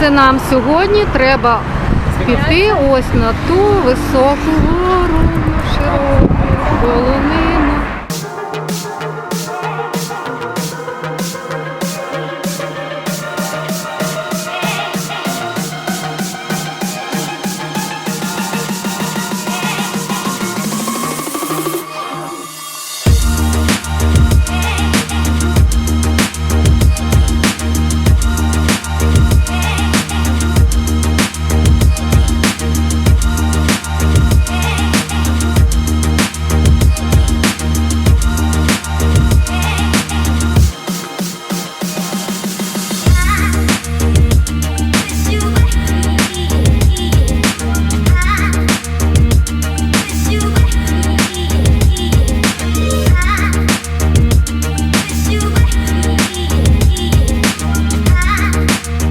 це нам сьогодні треба піти ось на ту високу гору, широку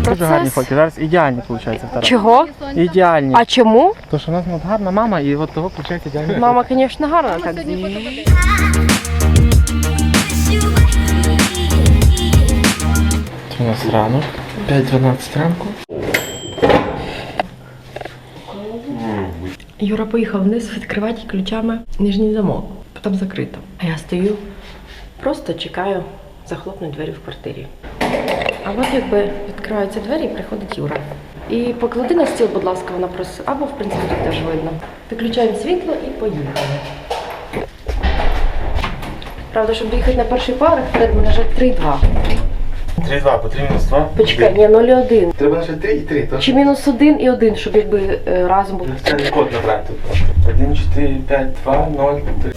Дуже гарні фотки. Зараз ідеальні виходить втора. Чого? Ідеальні. А чому? То, що у нас от гарна мама, і от того виходить ідеальні. Мама, звісно, гарна так. Це у нас ранок. 5-12 ранку. Юра поїхав вниз відкривати ключами нижній замок. Там закрито. А я стою, просто чекаю захлопнуть двері в квартирі. А от якби відкриваються двері, і приходить Юра. І поклади на стіл, будь ласка, вона просить. Або, в принципі, тут теж видно. Виключаємо світло і поїхали. Правда, щоб доїхати на перший поверх, треба нажати 3-2. 3-2, по 3 мінус 2. Почекай, ні, 0,1. Треба нажати 3 і 3, то Чи мінус 1 і 1, щоб якби е, разом було. Це код набрати. 1, 4, 5, 2, 0, 3.